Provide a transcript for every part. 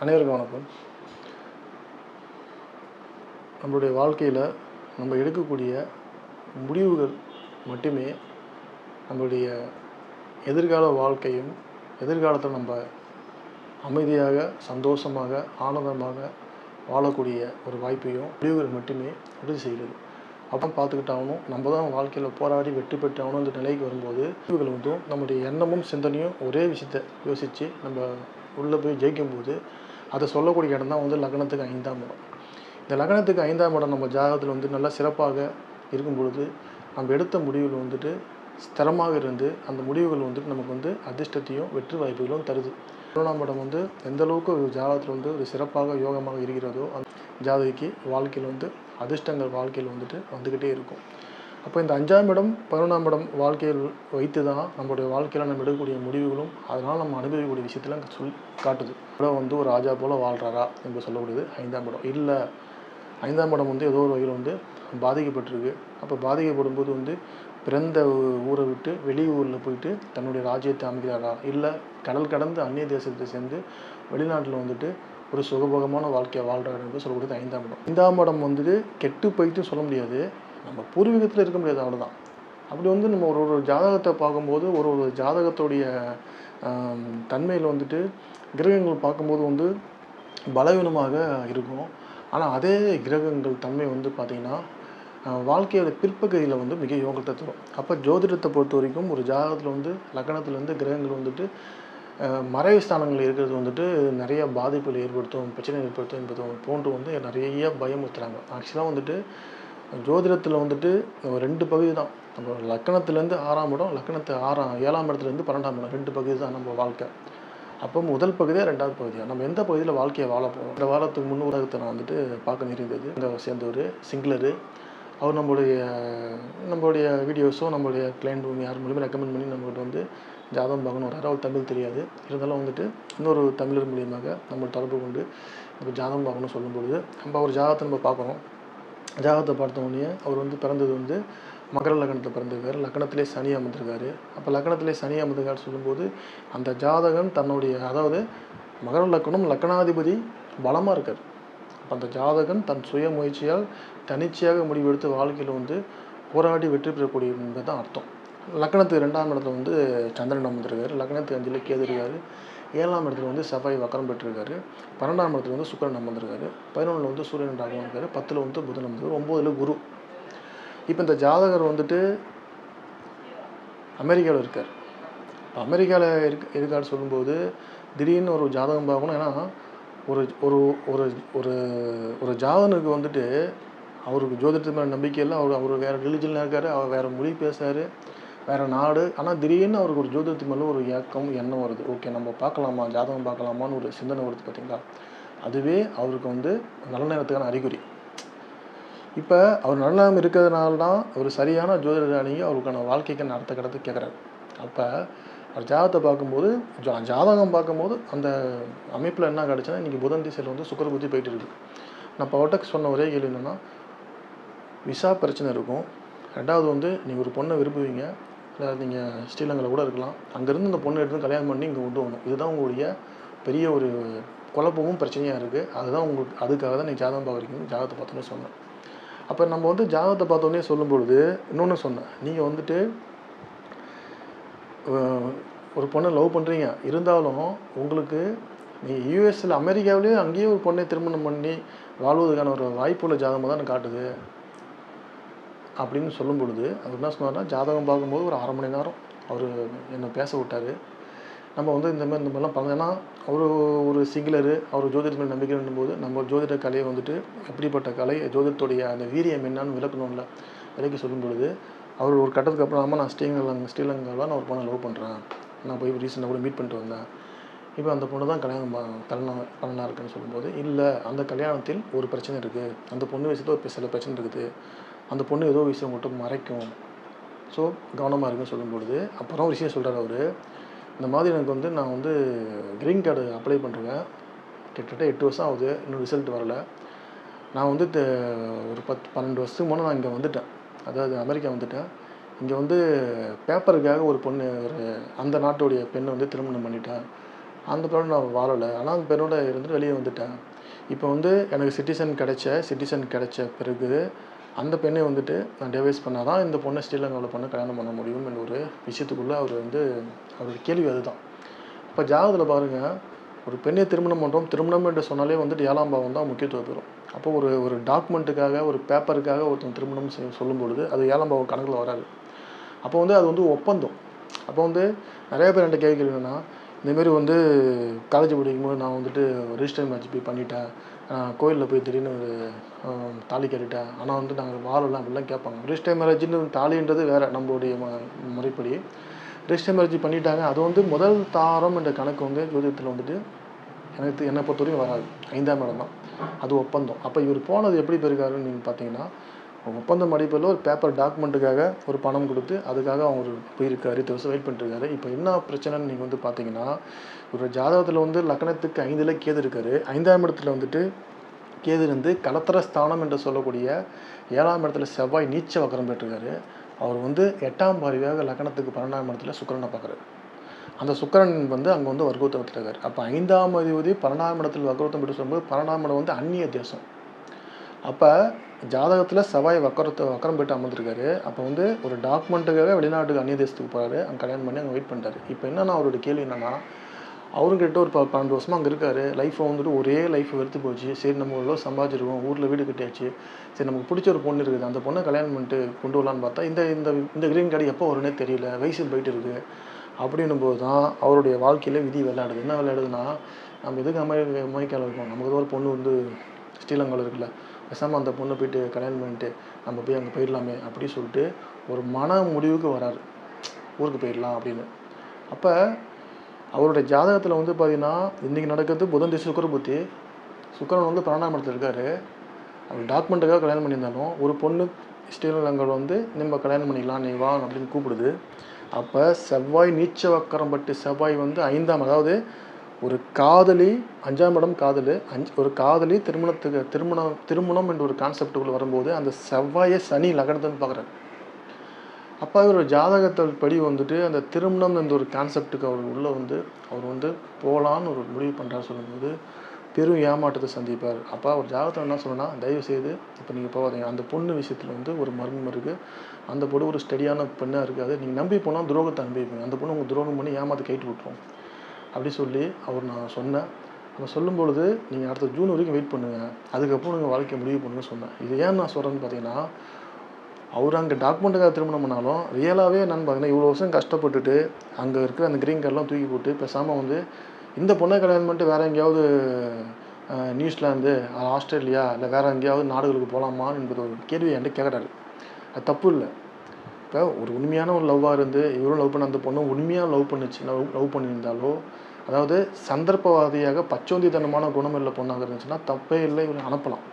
அனைவருக்கும் வணக்கம். நம்மளுடைய வாழ்க்கையில் நம்ம எடுக்கக்கூடிய முடிவுகள் மட்டுமே நம்மளுடைய எதிர்கால வாழ்க்கையும் எதிர்காலத்தில் நம்ம அமைதியாக சந்தோஷமாக ஆனந்தமாக வாழக்கூடிய ஒரு வாய்ப்பையும் முடிவுகள் மட்டுமே உறுதி செய்கிறது. அப்போ பார்த்துக்கிட்டாகணும். நம்ம தான் வாழ்க்கையில் போராடி வெற்றி பெற்றாகணுன்ற நிலைக்கு வரும்போது முடிவுகள் வந்து நம்முடைய எண்ணமும் சிந்தனையும் ஒரே விஷயத்தை யோசித்து நம்ம உள்ளே போய் ஜெயிக்கும்போது அதை சொல்லக்கூடிய இடம் தான் வந்து லக்னத்துக்கு ஐந்தாம் இடம். இந்த லக்னத்துக்கு ஐந்தாம் இடம் நம்ம ஜாதகத்தில் வந்து நல்லா சிறப்பாக இருக்கும் பொழுது நம்ம எடுத்த முடிவில் வந்துட்டு ஸ்திரமாக இருந்து அந்த முடிவுகள் வந்துட்டு நமக்கு வந்து அதிர்ஷ்டத்தையும் வெற்றி வாய்ப்புகளும் தருது. பதினொன்றாம் இடம் வந்து எந்த அளவுக்கு ஒரு ஜாதகத்தில் வந்து ஒரு சிறப்பாக யோகமாக இருக்கிறதோ அந்த ஜாதகிக்கு வாழ்க்கையில் வந்து அதிர்ஷ்டங்கள் வாழ்க்கையில் வந்துட்டு வந்துக்கிட்டே இருக்கும். அப்போ இந்த அஞ்சாம் இடம் பதினொன்றாம் இடம் வாழ்க்கையில் வைத்து தான் நம்மளுடைய வாழ்க்கையில் நம்ம எடுக்கக்கூடிய முடிவுகளும் அதனால் நம்ம அனுபவிக்கக்கூடிய விஷயத்தெல்லாம் சொல் காட்டுது. இடம் வந்து ஒரு ராஜா போல் வாழ்கிறாரா என்று சொல்லக்கூடியது ஐந்தாம் இடம். இல்லை ஐந்தாம் இடம் வந்து ஏதோ ஒரு வகையில் வந்து பாதிக்கப்பட்டிருக்கு. அப்போ பாதிக்கப்படும் போது வந்து பிறந்த ஊ- ஊரை விட்டு வெளி ஊரில் போயிட்டு தன்னுடைய ராஜ்யத்தை அமைக்கிறாரா? இல்லை கடல் கடந்து அந்நிய தேசத்தை சேர்ந்து வெளிநாட்டில் வந்துட்டு ஒரு சுகபோகமான வாழ்க்கையை வாழ்கிறாரு என்று சொல்லக்கூடியது ஐந்தாம் இடம். ஐந்தாம் இடம் வந்துட்டு கெட்டு போயிட்டு சொல்ல முடியாது. நம்ம பூர்வீகத்தில் இருக்க முடியாது அவ்வளோதான் அப்படி வந்து நம்ம ஒரு ஒரு ஜாதகத்தை பார்க்கும்போது ஒரு ஒரு ஜாதகத்துடைய தன்மையில் வந்துட்டு கிரகங்கள் பார்க்கும்போது வந்து பலவீனமாக இருக்கும். ஆனால் அதே கிரகங்கள் தன்மை வந்து பார்த்திங்கன்னா வாழ்க்கையோட பிற்பகுதியில் வந்து மிக யோகத்தை தரும். அப்போ ஜோதிடத்தை பொறுத்த வரைக்கும் ஒரு ஜாதகத்தில் வந்து லக்னத்துலேருந்து கிரகங்கள் வந்துட்டு மறைவு ஸ்தானங்கள் இருக்கிறது வந்துட்டு நிறைய பாதிப்புகள் ஏற்படுத்தும் பிரச்சனை ஏற்படுத்தும் என்பது போன்று வந்து நிறைய பயமுறுத்துகிறாங்க ஆக்சுவலாக வந்துட்டு ஜோதிடத்தில் வந்துட்டு ரெண்டு பகுதி தான் நம்ம லக்கணத்துலேருந்து ஆறாம் இடம் லக்கணத்து ஆறாம் ஏழாம் இடத்துலேருந்து பன்னெண்டாம் இடம். ரெண்டு பகுதி தான் நம்ம வாழ்க்கை. அப்போ முதல் பகுதியாக ரெண்டாவது பகுதியாக நம்ம எந்த பகுதியில் வாழ்க்கையை வாழ போகிறோம் இந்த வாரத்துக்கு முன் உலகத்தை நான் வந்துட்டு பார்க்க நேர்ந்தது. இங்கே சேர்ந்தவர் சிங்களரு. அவர் நம்மளுடைய நம்மளுடைய வீடியோஸும் நம்மளுடைய கிளைண்ட் யார் மூலியமாக ரெக்கமெண்ட் பண்ணி நம்மகிட்ட வந்து ஜாதகம் பார்க்கணும் வராரு. அவர் தமிழ் தெரியாது. இருந்தாலும் வந்துட்டு இன்னொரு தமிழர் மூலியமாக நம்ம தொடர்பு கொண்டு இப்போ ஜாதகம் பார்க்கணும் சொல்லும்பொழுது நம்ம ஒரு ஜாதகத்தை நம்ம பார்க்குறோம் ஜாதகத்தை பார்த்த உடனே அவர் வந்து பிறந்தது வந்து மகர லக்னத்தில் பிறந்திருக்காரு. லக்னத்திலே சனி அமர்ந்திருக்காரு. அப்போ லக்னத்திலே சனி அமர்ந்திருக்காரு சொல்லும்போது அந்த ஜாதகன் தன்னுடைய அதாவது மகர லக்னம் லக்னாதிபதி பலமாக இருக்கார். அப்போ அந்த ஜாதகன் தன் சுய முயற்சியால் தனிச்சையாக முடிவெடுத்து வாழ்க்கையில் வந்து போராடி வெற்றி பெறக்கூடிய என்பது தான் அர்த்தம். லக்னத்துக்கு ரெண்டாம் இடத்துல வந்து சந்திரன் அமர்ந்திருக்காரு. லக்னத்துக்கு அஞ்சில் கேது இருக்காரு. ஏழாம் இடத்துல வந்து செவ்வாய் வக்கரம் பெற்றிருக்காரு. பன்னெண்டாம் இடத்துல வந்து சுக்கிரன் அமர்ந்திருக்காரு. பதினொன்றில் வந்து சூரியன் ராகவும் இருக்காரு. பத்தில் வந்து புதன் அமர்ந்திருக்காரு. ஒம்போதில் குரு. இப்போ இந்த ஜாதகர் வந்துட்டு அமெரிக்காவில் இருக்கார். இப்போ அமெரிக்காவில் இருக்க இருக்காரு சொல்லும்போது திடீர்னு ஒரு ஜாதகம் பார்க்கணும். ஏன்னா ஒரு ஒரு ஒரு ஒரு ஒரு ஜாதகனுக்கு வந்துட்டு அவருக்கு ஜோதிடத்து மேலே நம்பிக்கை இல்லை. அவர் அவர் வேறு ரிலிஜனில் இருக்கார். அவர் வேறு மொழி பேசுகிறாரு வேறு நாடு. ஆனால் திடீர்னு அவருக்கு ஒரு ஜோதிடத்து மேலே ஒரு ஏக்கம் எண்ணம் வருது. ஓகே நம்ம பார்க்கலாமா? ஜாதகம் பார்க்கலாமான்னு ஒரு சிந்தனை வருது பார்த்தீங்களா அதுவே அவருக்கு வந்து நல்ல நேரத்துக்கான அறிகுறி. இப்போ அவர் நல்ல நேரம் இருக்கிறதுனால தான் அவர் சரியான ஜோதிடர் அணுகி அவருக்கான வாழ்க்கைக்கு நடத்த கிடத்து கேட்குறாரு அப்போ அவர் ஜாதகத்தை பார்க்கும்போது ஜா ஜாதகம் பார்க்கும்போது அந்த அமைப்பில் என்ன கிடச்சுன்னா இன்றைக்கி புதன் திசையில் வந்து சுக்கர புத்தி போயிட்டு இருக்கு. நான் இப்போ சொன்ன ஒரே கேள்வி என்னென்னா விசா பிரச்சனை இருக்கும். ரெண்டாவது வந்து நீங்கள் ஒரு பொண்ணை விரும்புவீங்க. இல்லை நீங்கள் ஸ்ரீலங்காவில் கூட இருக்கலாம். அங்கேருந்து இந்த பொண்ணை எடுத்து கல்யாணம் பண்ணி இங்கே கொண்டு வரணும். இதுதான் உங்களுடைய பெரிய ஒரு குழப்பமும் பிரச்சனையாக இருக்குது அதுதான் உங்களுக்கு அதுக்காக தான் நீங்கள் ஜாதகம் பார்க்குறீங்க ஜாதகத்தை பார்த்தோன்னே சொன்னேன். அப்போ நம்ம வந்து ஜாதகத்தை பார்த்தோன்னே சொல்லும் பொழுது இன்னொன்று சொன்னேன். நீங்கள் வந்துட்டு ஒரு பொண்ணை லவ் பண்ணுறீங்க இருந்தாலும் உங்களுக்கு நீங்கள் யூஎஸில் அமெரிக்காவிலேயே அங்கேயே ஒரு பொண்ணை திருமணம் பண்ணி வாழ்வதற்கான ஒரு வாய்ப்புள்ள ஜாதகமாக தான் காட்டுது. அப்படின்னு சொல்லும் பொழுது அவர் என்ன சொன்னார்னா ஜாதகம் பார்க்கும்போது ஒரு அரை மணி நேரம் அவர் என்னை பேச விட்டார். நம்ம வந்து இந்த மாதிரி இந்த மாதிரிலாம் பண்ண ஏன்னா அவர் ஒரு சிங்கிளரு அவர் ஜோதிடர் மேல் நம்பிக்கை போது நம்ம ஜோதிட கலையை வந்துட்டு எப்படிப்பட்ட கலை ஜோதிடத்துடைய அந்த வீரியம் என்னன்னு விளக்கணும்ல. விளக்கி சொல்லும் பொழுது அவர் ஒரு கட்டத்துக்கு அப்புறம் நான் ஸ்ரீலங்கா ஸ்ரீலங்காவில் நான் ஒரு பொண்ணை லவ் பண்ணுறேன் நான் போய் ரீசெண்டாக கூட மீட் பண்ணிட்டு வந்தேன். இப்போ அந்த பொண்ணு தான் கல்யாணம் கல்யாணம் பண்ண இருக்குன்னு சொல்லும்போது இல்லை அந்த கல்யாணத்தில் ஒரு பிரச்சனை இருக்குது அந்த பொண்ணு விஷயத்தில் ஒரு சில பிரச்சனை இருக்குது. அந்த பொண்ணு ஏதோ விஷயம் மட்டும் மறைக்கும். ஸோ கவனமாக இருக்குன்னு சொல்லும்பொழுது அப்புறம் ஒரு விஷயம் சொல்கிறார் அவர். இந்த மாதிரி எனக்கு வந்து நான் வந்து க்ரீன் கார்டு அப்ளை பண்ணுறேன் கிட்டத்தட்ட எட்டு வருஷம் ஆகுது. இன்னும் ரிசல்ட் வரல. நான் வந்து ஒரு பத்து பன்னெண்டு வருஷத்துக்கு முன்னே நான் இங்கே வந்துட்டேன். அதாவது அமெரிக்கா வந்துட்டேன். இங்கே வந்து பேப்பருக்காக ஒரு பொண்ணு ஒரு அந்த நாட்டுடைய பெண்ணை வந்து திருமணம் பண்ணிட்டேன். அந்த பெண்ணோட நான் வாழலை. ஆனால் அந்த பெண்ணோட இருந்துட்டு வெளியே வந்துட்டேன். இப்போ வந்து எனக்கு சிட்டிசன் கிடைச்ச சிட்டிசன் கிடைச்ச பிறகு அந்த பெண்ணை வந்துட்டு நான் டிவைஸ் பண்ணால் தான் இந்த பொண்ணை ஸ்ரீலங்காவில் பொண்ணை கல்யாணம் பண்ண முடியும் என்ற ஒரு விஷயத்துக்குள்ளே அவர் வந்து அவருடைய கேள்வி அதுதான். இப்போ ஜாதகத்தில் பாருங்கள் ஒரு பெண்ணை திருமணம் பண்ணுறோம் திருமணம் என்று சொன்னாலே வந்துட்டு ஏழாம் பாவம் தான் முக்கியத்துவம் பெறும். அப்போ ஒரு ஒரு டாக்குமெண்ட்டுக்காக ஒரு பேப்பருக்காக ஒருத்தன் திருமணம் செய்ய சொல்லும் பொழுது அது ஏழாம் பாவம் கணக்கில் வராது. அப்போ வந்து அது வந்து ஒப்பந்தம். அப்போ வந்து நிறைய பேர் என்கிட்ட கேட்குறது என்னன்னா இந்தமாரி வந்து காலேஜ் படிக்கும்போது நான் வந்துட்டு ரிஜிஸ்டர் மேட்ச் போய் பண்ணிட்டேன். கோயிலில் போய் திடீர்னு ஒரு தாலி கட்டிட்டேன் ஆனால் வந்து நாங்கள் வாழலாம் அப்படிலாம் கேட்பாங்க. ரிஜிஸ்டர் மேரேஜ்னு தாலின்றது வேறு நம்மளுடைய ம முறைப்படி. ரிஜிஸ்டர் மேரேஜ் பண்ணிட்டாங்க. அது வந்து முதல் தாரம் என்ற கணக்கு வந்து ஜோதிடத்தில் வந்துட்டு எனக்கு என்னை பொறுத்தவரையும் வராது. ஐந்தாம் இடம் தான். அது ஒப்பந்தம். அப்போ இவர் போனது எப்படி போயிருக்காருன்னு நீங்கள் பார்த்தீங்கன்னா ஒப்பந்தம் அடிப்படையில் ஒரு பேப்பர் டாக்குமெண்ட்டுக்காக ஒரு பணம் கொடுத்து அதுக்காக அவர் போயிருக்காரு இத்தனை வருஷம் வெயிட் பண்ணிருக்காரு இப்போ என்ன பிரச்சனைன்னு நீங்கள் வந்து பார்த்தீங்கன்னா ஒரு ஜாதகத்தில் வந்து லக்னத்துக்கு ஐந்தில் கேது இருக்காரு. ஐந்தாம் இடத்துல வந்துட்டு கேது இருந்து கலத்தர ஸ்தானம் என்று சொல்லக்கூடிய ஏழாம் இடத்துல செவ்வாய் நீச்ச வக்கரம் பெற்றிருக்காரு. அவர் வந்து எட்டாம் பார்வையாக லக்னத்துக்கு பன்னெண்டாம் இடத்துல சுக்கிரனை பார்க்குறாரு. அந்த சுக்கரன் வந்து அங்கே வந்து வர்க்கோத்தம் இருக்கார். அப்போ ஐந்தாம் அதிபதி பன்னெண்டாம் இடத்தில் வர்க்கோத்தம் பெற்று சொல்லும்போது பன்னெண்டாம் இடம் வந்து அந்நிய தேசம். அப்போ ஜாதகத்தில் செவ்வாய் வக்கரத்து வக்கரம் பெற்று அமர்ந்திருக்காரு. அப்போ வந்து ஒரு டாக்குமெண்ட்டுக்காக வெளிநாட்டுக்கு அந்நிய தேசத்துக்கு போகிறாரு அங்கே கல்யாணம் பண்ணி அங்கே வெயிட் பண்ணிட்டாரு. இப்போ என்னன்னா அவரோட கேள்வி என்னென்னா அவரும் கிட்ட ஒரு பன்னெண்டு வருஷமாக அங்கே இருக்காரு. லைஃப்பை வந்துட்டு ஒரே லைஃப் வெறுத்து போச்சு. சரி நம்ம எவ்வளோ சம்பாதிச்சிருக்கோம். ஊரில் வீடு கட்டியாச்சு. சரி நமக்கு பிடிச்ச ஒரு பொண்ணு இருக்குது. அந்த பொண்ணை கல்யாணம் பண்ணிட்டு கொண்டு வரலான்னு பார்த்தா இந்த இந்த இந்த கிரீன் கார்டு எப்போ வரும்னே தெரியல. வயசு போயிட்டு இருக்குது அப்படின்னும் போது தான் அவருடைய வாழ்க்கையில் விதி விளையாடுது. என்ன விளையாடுதுன்னா நம்ம எதுக்கு அமெரிக்க அமெரிக்காவில் இருக்கோம்? நமக்கு ஒரு பொண்ணு வந்து ஸ்ரீலங்காவில் இருக்குல்ல. பேசாமல் அந்த பொண்ணை போயிட்டு கல்யாணம் பண்ணிட்டு நம்ம போய் அங்கே போயிடலாமே அப்படின்னு சொல்லிட்டு ஒரு மன முடிவுக்கு வராரு. ஊருக்கு போயிடலாம் அப்படின்னு. அப்போ அவருடைய ஜாதகத்தில் வந்து பார்த்தீங்கன்னா இன்றைக்கி நடக்கிறது புதன் திசை சுக்கர புத்தி. சுக்கரன் வந்து பன்னெண்டாம் இடத்துல அவர் டாக்குமெண்ட்டுக்காக கல்யாணம் பண்ணியிருந்தாலும் ஒரு பொண்ணு ஸ்ரீலங்காவில் வந்து நம்ம கல்யாணம் பண்ணிக்கலாம் நீ வா அப்படின்னு கூப்பிடுது. அப்போ செவ்வாய் நீச்ச வக்கரம் பட்டு செவ்வாய் வந்து ஐந்தாம் அதாவது ஒரு காதலி அஞ்சாம் இடம் காதல் அஞ்சு ஒரு காதலி திருமணத்துக்கு திருமணம் திருமணம் என்ற ஒரு கான்செப்டுக்குள்ளே வரும்போது அந்த செவ்வாயை சனி லகனத்துன்னு பார்க்குறாரு. அப்போ இவர் ஜாதகத்தில் படி வந்துட்டு அந்த திருமணம் என்ற ஒரு கான்செப்டுக்கு அவர் உள்ளே வந்து அவர் வந்து போகலான்னு ஒரு முடிவு பண்ணுறாரு சொல்லும்போது பெரும் ஏமாற்றத்தை சந்திப்பார். அப்போ அவர் ஜாதகத்தில் என்ன சொல்லணும்னா தயவு செய்து இப்போ நீங்கள் போகாதீங்க. அந்த பொண்ணு விஷயத்தில் வந்து ஒரு மர்மம் இருக்குது அந்த பொண்ணு ஒரு ஸ்டடியான பெண்ணாக இருக்காது நீங்கள் நம்பி போனால் துரோகத்தை அனுபவிப்பீங்க. அந்த பொண்ணு உங்கள் துரோகம் பண்ணி ஏமாற்றி கைட்டு விட்டுரும். அப்படி சொல்லி அவர் நான் சொன்னேன். நான் சொல்லும் பொழுது நீங்கள் அடுத்த ஜூன் வரைக்கும் வெயிட் பண்ணுங்கள் அதுக்கப்புறம் நீங்கள் வாழ்க்கையை முடிவு பண்ணுங்கன்னு சொன்னேன். இது ஏன் நான் சொல்கிறேன்னு பார்த்தீங்கன்னா அவர் அங்கே டாக்குமெண்ட்டுக்காக திருமணம் பண்ணாலும் ரியலாகவே என்னன்னு பார்த்தீங்கன்னா இவ்வளோ வருஷம் கஷ்டப்பட்டுட்டு அங்கே இருக்கிற அந்த க்ரீன் கார்டெலாம் தூக்கி போட்டு பேசாமல் வந்து இந்த பொண்ணை கல்யாணம் பண்ணிட்டு வேறு எங்கேயாவது அஹ், நியூசிலாந்து ஆஸ்திரேலியா இல்லை வேறு எங்கேயாவது நாடுகளுக்கு போகலாமா என்பது ஒரு கேள்வி என்கிட்ட கேட்குறாரு அது தப்பு இல்லை. இப்போ ஒரு உண்மையான ஒரு லவ்வாக இருந்து இவரும் லவ் பண்ண அந்த பொண்ணும் உண்மையாக லவ் பண்ணுச்சு. லவ் லவ் பண்ணியிருந்தாலோ அதாவது சந்தர்ப்பவாதியாக பச்சோந்தித்தனமான குணம் இல்லை பொண்ணாக இருந்துச்சுன்னா தப்பே இல்லை இவரை அனுப்பலாம்.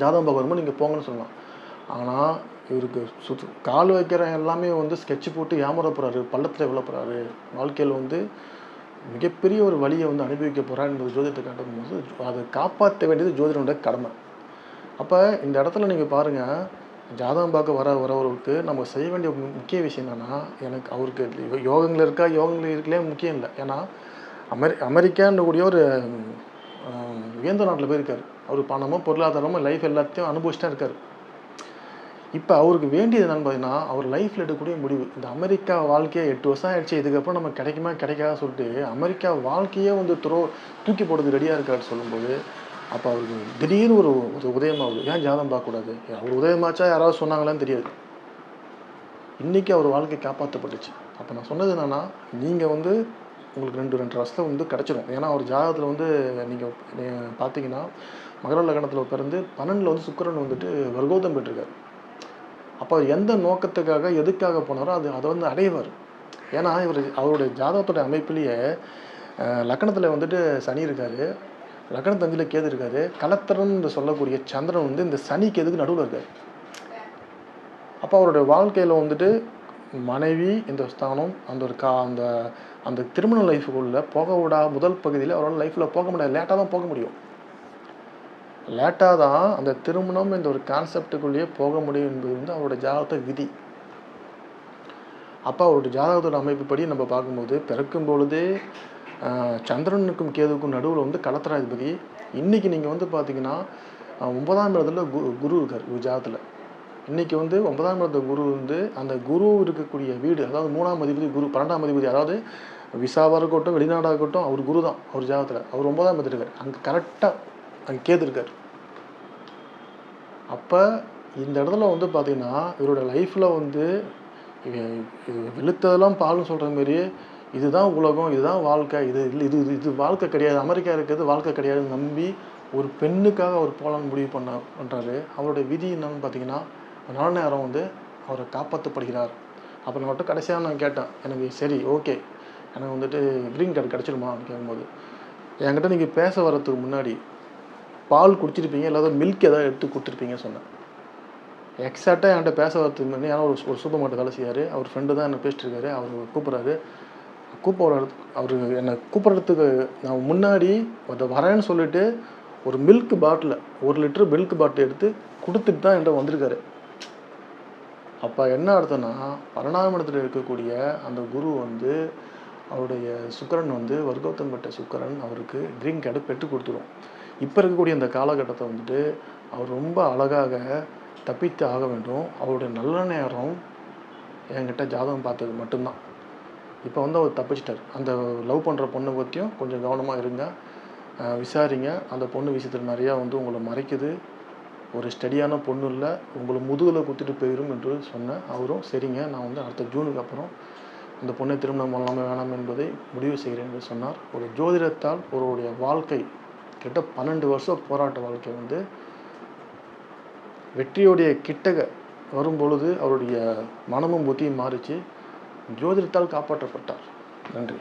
ஜாதகம் பார்க்க வரும்போது நீங்கள் போங்கன்னு சொல்லலாம். ஆனால் இவருக்கு சுத்து கால் வைக்கிற எல்லாமே வந்து ஸ்கெட்ச் போட்டு ஏமாற போகிறாரு பள்ளத்தில் விழ போகிறாரு வாழ்க்கையில் வந்து மிகப்பெரிய ஒரு வழியை வந்து அனுபவிக்க போகிறார் என்பது ஜோதிடத்தை காட்டும் போது அதை காப்பாற்ற வேண்டியது ஜோதிடனுடைய கடமை. அப்போ இந்த இடத்துல நீங்கள் பாருங்கள் ஜாதகம் பார்க்க வர வரவர்களுக்கு நம்ம செய்ய வேண்டிய முக்கிய விஷயம் என்னென்னா எனக்கு அவருக்கு யோகங்கள் இருக்கா யோகங்கள் இருக்கலையே முக்கியம் இல்லை. ஏன்னா அமெரி அமெரிக்கான்னு கூடிய ஒரு உயர்ந்த நாட்டில் போயிருக்கார். அவர் பணமோ பொருளாதாரமோ லைஃப் எல்லாத்தையும் அனுபவிச்சுட்டா இருக்கார். இப்போ அவருக்கு வேண்டியது என்னன்னு பார்த்தீங்கன்னா அவர் லைஃப்பில் எடுக்கக்கூடிய முடிவு. இந்த அமெரிக்கா வாழ்க்கையை எட்டு வருஷம் ஆயிடுச்சு இதுக்கப்புறம் நம்ம கிடைக்குமா கிடைக்காத சொல்லிட்டு அமெரிக்கா வாழ்க்கையே வந்து துரோ தூக்கி போடுறது ரெடியாக இருக்காரு சொல்லும்போது அப்போ அவருக்கு திடீர்னு ஒரு ஒரு உதயமாகுது. ஏன் ஜாதம் பார்க்கக்கூடாது? அவர் உதயமாச்சா யாராவது சொன்னாங்களான்னு தெரியாது. இன்றைக்கி அவர் வாழ்க்கை காப்பாற்றப்பட்டுச்சு அப்போ நான் சொன்னது என்னென்னா நீங்கள் வந்து உங்களுக்கு ரெண்டு ரெண்டு வருஷத்தில் வந்து கிடச்சிடும் ஏன்னா அவர் ஜாதகத்தில் வந்து நீங்கள் பார்த்தீங்கன்னா மகர லக்னத்தில் பிறந்து பன்னெண்டில் வந்து சுக்கிரன் வந்துட்டு வர்க்கோதம் பெற்றிருக்கார். அப்போ எந்த நோக்கத்துக்காக எதுக்காக போனாரோ அது அதை வந்து அடைவார். ஏன்னா இவர் அவருடைய ஜாதகத்தோட அமைப்பிலேயே லக்கணத்தில் வந்துட்டு சனி இருக்காரு. லக்கணத்து கேது இருக்காரு. கலத்திரன் சொல்லக்கூடிய சந்திரன் வந்து இந்த சனி கேதுக்கு நடுவில் இருக்காரு. அப்போ அவருடைய வாழ்க்கையில் வந்துட்டு மனைவி இந்த ஸ்தானம் அந்த ஒரு கா அந்த அந்த திருமண லைஃபுக்குள்ளே போக விடா முதல் பகுதியில் அவரால் லைஃப்பில் போக முடியாது. லேட்டாக தான் போக முடியும். லேட்டாக தான் அந்த திருமணம் இந்த ஒரு கான்செப்டுக்குள்ளேயே போக முடியும் என்பது வந்து அவரோட ஜாதகத்தை விதி. அப்போ அவருடைய ஜாதகத்தோட அமைப்புப்படி நம்ம பார்க்கும்போது பிறக்கும் பொழுதே சந்திரனுக்கும் கேதுக்கும் நடுவில் வந்து களத்திராதிபதி இன்னைக்கு நீங்கள் வந்து பார்த்தீங்கன்னா ஒன்பதாம் இடத்துல கு குரு இருக்கார் ஜாதத்தில் இன்றைக்கி வந்து ஒன்பதாம் இடத்த குரு வந்து அந்த குரு இருக்கக்கூடிய வீடு அதாவது மூணாம் அதிபதி குரு பன்னெண்டாம் அதிபதி அதாவது விசாவாக இருக்கட்டும் வெளிநாடாக இருக்கட்டும் அவர் குரு தான் அவர் ஜாதத்தில் அவர் ஒன்பதாம் இடத்துல இருக்கார். அங்கே கரெக்டாக அங்கே கேது இருக்கார். அப்போ இந்த இடத்துல வந்து பார்த்தீங்கன்னா இவரோட லைஃப்பில் வந்து வெளுத்ததெல்லாம் பால்னு சொல்கிற மாரி இதுதான் உலகம் இதுதான் வாழ்க்கை இது இல்லை இது இது- இது வாழ்க்கை கிடையாது. அமெரிக்கா இருக்கிறது வாழ்க்கை கிடையாதுன்னு நம்பி ஒரு பெண்ணுக்காக அவர் போகலான்னு முடிவு பண்ண பண்ணுறாரு அவருடைய விதி என்னன்னு பார்த்தீங்கன்னா நல்ல நேரம் வந்து அவரை காப்பாற்றப்படுகிறார் அப்போ நான் மட்டும் கடைசியாக நான் கேட்டேன் எனக்கு சரி ஓகே எனக்கு வந்துட்டு க்ரீன் கார்டு கிடச்சிருமா அப்படின்னு கேட்கும்போது என்கிட்ட நீங்கள் பேச வர்றதுக்கு முன்னாடி பால் குடிச்சிருப்பீங்க இல்லாத மில்க் ஏதாவது எடுத்து கொடுத்துருப்பீங்கன்னு சொன்னேன். எக்ஸாக்டாக என்கிட்ட பேச வரதுக்கு முன்னாடி ஏன்னா ஒரு ஒரு சூப்பர் மார்க்கெட் வேலை செய்யார் அவர் ஃப்ரெண்டு தான் என்னை பேசிட்டு இருக்காரு. அவர் கூப்பிட்றாரு. கூப்பிட்ற அவர் என்னை கூப்பிட்றதுக்கு நான் முன்னாடி அதை வரேன்னு சொல்லிட்டு ஒரு மில்க் பாட்டில் ஒரு லிட்டர் மில்க் பாட்டில் எடுத்து கொடுத்துட்டு தான் என்கிட்ட வந்திருக்காரு. அப்போ என்ன அர்த்தம்னா பன்னெண்டாம் இடத்துல இருக்கக்கூடிய அந்த குரு வந்து அவருடைய சுக்கரன் வந்து வர்க்கோத்தம் பெற்ற சுக்கரன் அவருக்கு க்ரீன் கேடு பெற்று கொடுத்துரும். இப்போ இருக்கக்கூடிய அந்த காலகட்டத்தை வந்துட்டு அவர் ரொம்ப அழகாக தப்பித்து ஆக வேண்டும். அவருடைய நல்ல நேரம் என்கிட்ட ஜாதகம் பார்த்தது மட்டும்தான். இப்போ வந்து அவர் தப்பிச்சிட்டார். அந்த லவ் பண்ணுற பொண்ணை பற்றியும் கொஞ்சம் கவனமாக இருங்க. விசாரிங்க. அந்த பொண்ணு விஷயத்தில் நிறையா வந்து உங்களை மறைக்குது. ஒரு ஸ்டடியான பொண்ணு இல்லை உங்களை முதுகில் கொடுத்துட்டு போயிடும் என்று சொன்னேன் அவரும் சரிங்க நான் வந்து அடுத்த ஜூனுக்கு அப்புறம் அந்த பொண்ணை திருமணம் பண்ணலாமே வேணாம் என்பதை முடிவு செய்கிறேன் என்று சொன்னார். ஒரு ஜோதிடத்தால் ஒருவருடைய வாழ்க்கை கிட்ட பன்னெண்டு வருஷம் போராட்ட வாழ்க்கை வந்து வெற்றியுடைய கிட்டக வரும்பொழுது அவருடைய மனமும் புத்தியும் மாறிச்சு. ஜோதிடத்தால் காப்பாற்றப்பட்டார். நன்றி.